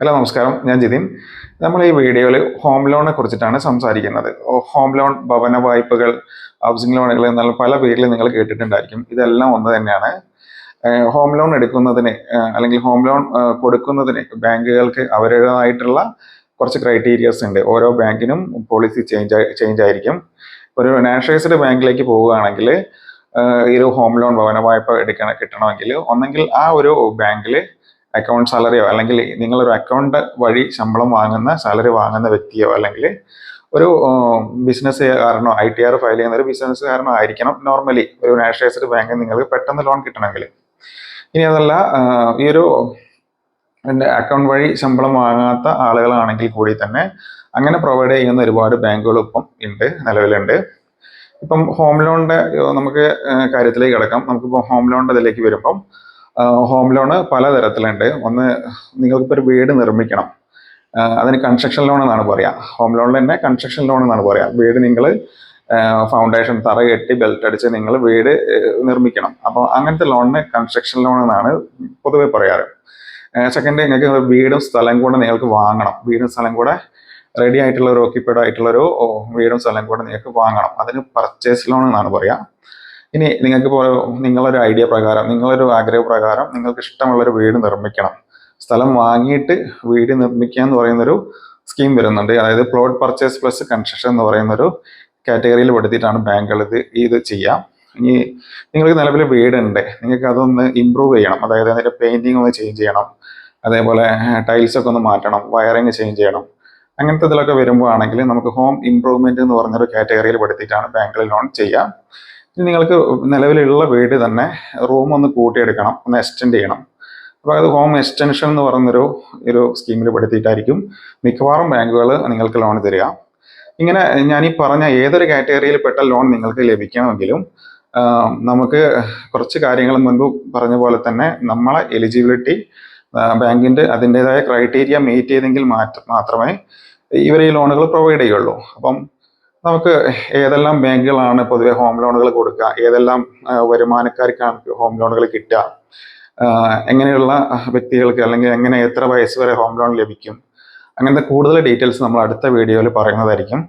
Hello നമസ്കാരം. ഞാൻ ജിതിൻ. നമ്മൾ ഈ വീഡിയോയിൽ ഹോം ലോണിനെ കുറിച്ചിട്ടാണ് സംസാരിക്കുന്നത്. ഹോം ലോൺ ഭവന വായ്പകൾ ഹൗസിംഗ് ലോണുകൾ എന്നുള്ള പല പേരിൽ നിങ്ങൾ കേട്ടിട്ടുണ്ടായിരിക്കും. ഇതെല്ലാം ഒന്ന് തന്നെയാണ്. ഹോം ലോൺ എടുക്കുന്നതിന് അല്ലെങ്കിൽ ഹോം ലോൺ കൊടുക്കുന്നതിന് ബാങ്കുകൾക്ക് അവരുടേതായിട്ടുള്ള കുറച്ച് ക്രൈറ്റീരിയസ് ഉണ്ട്. ഓരോ ബാങ്കിനും പോളിസി ചേഞ്ച് ചേഞ്ച് ആയിരിക്കും. ഒരു നാഷണലൈസ്ഡ് ബാങ്കിലേക്ക് പോവുകയാണെങ്കിൽ ഈ ഒരു ഹോം ലോൺ ഭവന വായ്പ എടുക്കണ കിട്ടണമെങ്കിൽ ഒന്നെങ്കിൽ ആ ഒരു ബാങ്കിൽ അക്കൗണ്ട് സാലറിയോ അല്ലെങ്കിൽ നിങ്ങളൊരു അക്കൗണ്ട് വഴി ശമ്പളം വാങ്ങുന്ന സാലറി വാങ്ങുന്ന വ്യക്തിയോ അല്ലെങ്കിൽ ഒരു ബിസിനസ്സുകാരനോ ഐ ടി ആർ ഫയൽ ചെയ്യുന്ന ഒരു ബിസിനസ്സുകാരനോ ആയിരിക്കണം നോർമലി ഒരു നാഷണലൈസ്ഡ് ബാങ്കിൽ നിങ്ങൾക്ക് പെട്ടെന്ന് ലോൺ കിട്ടണമെങ്കിൽ. ഇനി അതല്ല ഈ ഒരു അക്കൗണ്ട് വഴി ശമ്പളം വാങ്ങാത്ത ആളുകളാണെങ്കിൽ കൂടി തന്നെ അങ്ങനെ പ്രൊവൈഡ് ചെയ്യുന്ന ഒരുപാട് ബാങ്കുകൾ ഇപ്പം ഉണ്ട് നിലവിലുണ്ട്. ഇപ്പം ഹോം ലോണിന്റെ നമുക്ക് കാര്യത്തിലേക്ക് കിടക്കാം. നമുക്കിപ്പോൾ ഹോം ലോണിന്റെ ഇതിലേക്ക് വരുമ്പം ഹോം ലോണ് പലതരത്തിലുണ്ട്. ഒന്ന് നിങ്ങൾക്കിപ്പോൾ ഒരു വീട് നിർമ്മിക്കണം. അതിന് കൺസ്ട്രക്ഷൻ ലോൺ എന്നാണ് പറയുക ഹോം ലോണിൽ തന്നെ കൺസ്ട്രക്ഷൻ ലോൺ എന്നാണ് പറയുക വീട് നിങ്ങൾ ഫൗണ്ടേഷൻ തറ കെട്ടി ബെൽറ്റ് അടിച്ച് നിങ്ങൾ വീട് നിർമ്മിക്കണം. അപ്പോൾ അങ്ങനത്തെ ലോണിന് കൺസ്ട്രക്ഷൻ ലോൺ എന്നാണ് പൊതുവെ പറയാറ്. സെക്കൻഡ് നിങ്ങൾക്ക് വീടും സ്ഥലം കൂടെ നിങ്ങൾക്ക് വാങ്ങണം. വീടും സ്ഥലം കൂടെ റെഡി ആയിട്ടുള്ള ഒരു ഓക്യുപ്പൈഡ് ആയിട്ടുള്ള ഒരു വീടും സ്ഥലം കൂടെ നിങ്ങൾക്ക് വാങ്ങണം. അതിന് പർച്ചേസ് ലോൺ എന്നാണ് പറയാ. ഇനി നിങ്ങൾക്ക് ഇപ്പോൾ നിങ്ങളൊരു ഐഡിയ പ്രകാരം നിങ്ങളൊരു ആഗ്രഹ പ്രകാരം നിങ്ങൾക്ക് ഇഷ്ടമുള്ളൊരു വീട് നിർമ്മിക്കണം. സ്ഥലം വാങ്ങിയിട്ട് വീട് നിർമ്മിക്കുക എന്ന് പറയുന്നൊരു സ്കീം വരുന്നുണ്ട്. അതായത് പ്ലോട്ട് പർച്ചേസ് പ്ലസ് കൺസ്ട്രക്ഷൻ എന്ന് പറയുന്നൊരു കാറ്റഗറിയിൽ പെടുത്തിയിട്ടാണ് ബാങ്കുകൾ ഇത് ഇത് ചെയ്യാം ഇനി നിങ്ങൾക്ക് നിലവിൽ വീടുണ്ട്. നിങ്ങൾക്ക് അതൊന്ന് ഇമ്പ്രൂവ് ചെയ്യണം. അതായത് അതിന്റെ പെയിന്റിങ് ഒന്ന് ചേഞ്ച് ചെയ്യണം. അതേപോലെ ടൈൽസ് ഒക്കെ ഒന്ന് മാറ്റണം. വയറിങ് ചേഞ്ച് ചെയ്യണം. അങ്ങനത്തെ ഇതിലൊക്കെ വരുമ്പോൾ ആണെങ്കിൽ നമുക്ക് ഹോം ഇമ്പ്രൂവ്മെന്റ് എന്ന് പറഞ്ഞൊരു കാറ്റഗറിയിൽ പെടുത്തിയിട്ടാണ് ബാങ്കിൽ ലോൺ ചെയ്യാം ഇനി നിങ്ങൾക്ക് നിലവിലുള്ള വീട് തന്നെ റൂം ഒന്ന് കൂട്ടിയെടുക്കണം ഒന്ന് എക്സ്റ്റെൻഡ് ചെയ്യണം. അപ്പോൾ അത് ഹോം എക്സ്റ്റൻഷൻ എന്ന് പറയുന്നൊരു ഒരു സ്കീമിൽ പെടുത്തിയിട്ടായിരിക്കും. മിക്കവാറും ബാങ്കുകൾ നിങ്ങൾക്ക് ലോൺ തരിക. ഇങ്ങനെ ഞാൻ ഈ പറഞ്ഞ ഏതൊരു കാറ്റഗറിയിൽ പെട്ട ലോൺ നിങ്ങൾക്ക് ലഭിക്കണമെങ്കിലും നമുക്ക് കുറച്ച് കാര്യങ്ങൾ മുൻപ് പറഞ്ഞ പോലെ തന്നെ നമ്മളെ എലിജിബിലിറ്റി ബാങ്കിന്റെ അതിന്റെതായ ക്രൈറ്റീരിയ മീറ്റ് ചെയ്തെങ്കിൽ മാത്രമേ ഇവർ ഈ ലോണുകൾ പ്രൊവൈഡ് ചെയ്യുള്ളൂ. അപ്പം നമുക്ക് ഏതെല്ലാം ബാങ്കുകളാണ് പൊതുവെ ഹോം ലോണുകൾ കൊടുക്കുക? ഏതെല്ലാം വരുമാനക്കാർക്കാണ് ഹോം ലോണുകൾ കിട്ടുക? എങ്ങനെയുള്ള വ്യക്തികൾക്ക് അല്ലെങ്കിൽ എങ്ങനെ എത്ര വയസ്സ് വരെ ഹോം ലോൺ ലഭിക്കും? അങ്ങനത്തെ കൂടുതൽ ഡീറ്റെയിൽസ് നമ്മൾ അടുത്ത വീഡിയോയിൽ പറയുന്നതായിരിക്കും.